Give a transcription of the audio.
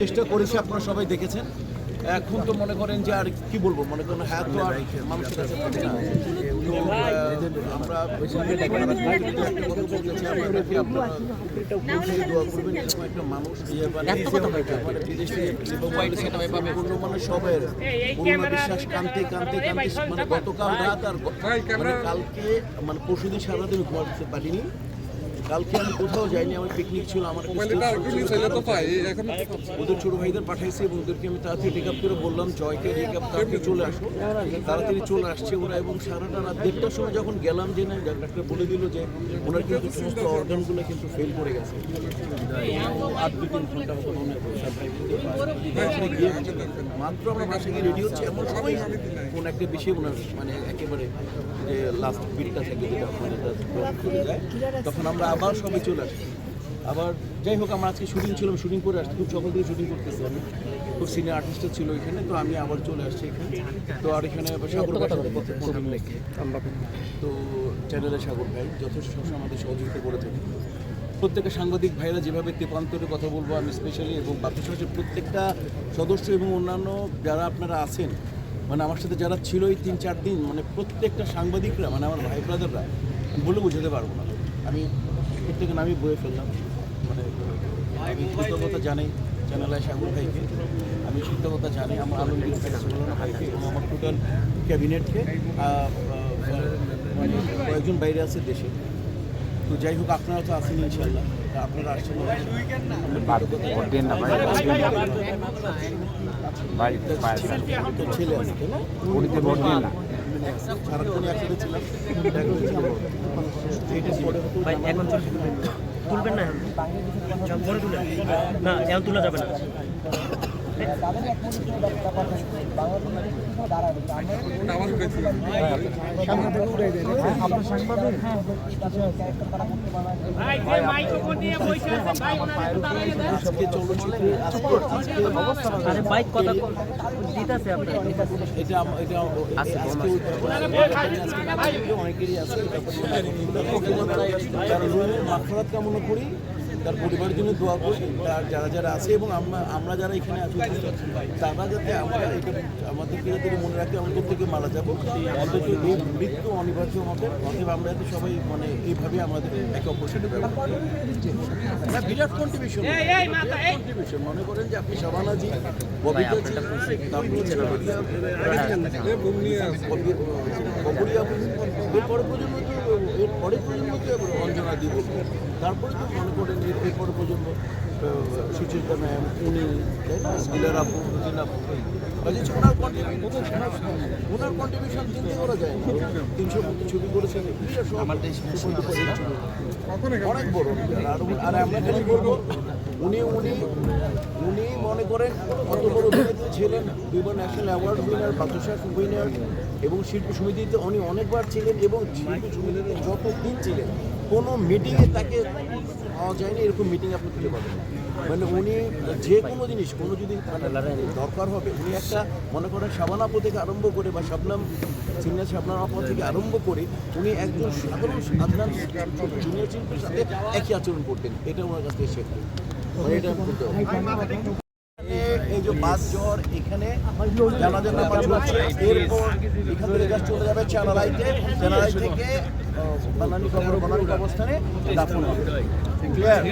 চেষ্টা করেছি আপনারা সবাই দেখেছেন। এখন তো মনে করেন যে আর কি বলব মনে করেন হ্যাঁ তো আর মানুষের কাছে আমরা একটা মানুষ মানে পূর্ণ মানে বিশ্বাস কান্তি কান্তি কান্তি মানে গতকাল রাত আর মানে কালকে মানে পরশুদিন সারাদিন ঘুমাতে পারিনি। কালকে আমি কোথাও যাইনি আমার পিকনিক ছিল আমার একটা ওদের ছোট ভাইদের পাঠাইছি এবং ওদেরকে আমি তাড়াতাড়ি টেক আপ করে বললাম জয়কে টেক আপ তাড়াতাড়ি চলে আসো তাড়াতাড়ি চলে আসছে ওরা এবং সারাটা রাত দেড়টার সময় যখন গেলাম যে না ডাক্তারকে বলে দিল যে ওনার কিন্তু সমস্ত অর্গানগুলো কিন্তু ফেল করে গেছে। আট দু তিন ঘণ্টা মতো মনে মাত্র আমরা বাসায় গিয়ে রেডি হচ্ছে এমন সময় কোন একটা বিষয় ওনার মানে একেবারে যে লাস্ট বিটটা থাকে যেটা drop যায় তখন আমরা আবার সবাই চলে আসি। আবার যাই হোক আমার আজকে শুটিং ছিলাম শুটিং করে আসছি খুব সকাল থেকে শুটিং করতেছি আমি। খুব সিনিয়র আর্টিস্টও ছিল এখানে তো আমি আবার চলে আসছি এখানে। তো আর এখানে সাগর তো চ্যানেলে সাগর ভাই যথেষ্ট আমাদের সহযোগিতা করে থাকে। প্রত্যেকটা সাংবাদিক ভাইরা যেভাবে তেপান্তরে কথা বলব, আমি স্পেশালি এবং বাকি সমাজের প্রত্যেকটা সদস্য এবং অন্যান্য যারা আপনারা আছেন মানে আমার সাথে যারা ছিল এই তিন চার দিন মানে প্রত্যেকটা সাংবাদিকরা মানে আমার ভাই ব্রাদাররা বলে বোঝাতে পারব না। আমি প্রত্যেকের নামই বয়ে ফেললাম মানে আমি কৃতজ্ঞতা জানাই চ্যানেলে সাগর ভাইকে। আমি কৃতজ্ঞতা জানাই আমার আলমগীর ভাই সুলনা ভাইকে এবং আমার টোটাল ক্যাবিনেটকে মানে কয়েকজন বাইরে আছে দেশে। তো যাই হোক আপনারা তো আছেন ইনশাল্লাহ আপনারা আসছেন ছেলে আছে না? সারাক্ষণ একসাথে ছিলাম। এইটা পরে হতো ভাই এখন তুলবেন না? তুলে। না এখন তোলা যাবে না। বাইক কথা দিতেছে আপনার এটা এটা অনেকেরই আছে কামনা করি তার পরিবারের জন্য দোয়া করি তার যারা যারা আছে এবং আমরা আমরা যারা এখানে আছি তারা যাতে আমরা এটা আমাদেরকে যাতে মনে রাখি আমাদের থেকে মারা যাব। অথচ এই মৃত্যু অনিবার্য হবে অতএব আমরা যাতে সবাই মানে এইভাবে আমাদের একে অপরের সাথে ব্যবহার না বিরাট কন্ট্রিবিউশন এই, এই, মাথা, এই। কন্ট্রিবিউশন মনে করেন যে আপনি শাবানাজি ববিতা জি বকুড়িয়া এরপরে প্রজন্ম তো এরপরে প্রজন্ম তো অঞ্জনা দিব তারপরে তো মনে করেন এর এরপরে প্রজন্ম ম্যাম উনি তাই না স্কিলার আপু রুজিন আপু কাজে ওনার কন্ট্রিবিউশন ওনার কন্ট্রিবিউশন চিন্তা করা যায় তিনশো মতো ছবি করেছেন। অনেক বড় আর আমরা খালি বলব উনি উনি উনি মনে করেন কত বড় ছিলেন দুইবার national award winner Badshah winner এবং শিল্পী সমিতিতে উনি অনেকবার ছিলেন এবং শিল্পী সমিতিতে যত দিন ছিলেন, কোনো মিটিংয়ে তাকে পাওয়া যায়নি, এরকম মিটিং আপনি খুঁজে পাবেন মানে উনি যে কোনো জিনিস, কোনো যদি দরকার হবে, উনি একটা মনে করেন শাবানাপু থেকে আরম্ভ করে বা শাবনাম সিনিয়র শাবনাম আপু থেকে আরম্ভ করে উনি একজন সাধারণ সাধারণ জুনিয়র শিল্পীর সাথে একই আচরণ করতেন। এটা ওনার কাছ থেকে শেখা। মানে এটা এই যে বাস জ্বর এখানে জানা জানা পাঁচ হচ্ছে এরপর এখান থেকে জাস্ট চলে যাবে চ্যানেলাইতে চ্যানেলাই থেকে বানানি কবর বানানি অবস্থানে দাফন হবে। ক্লিয়ার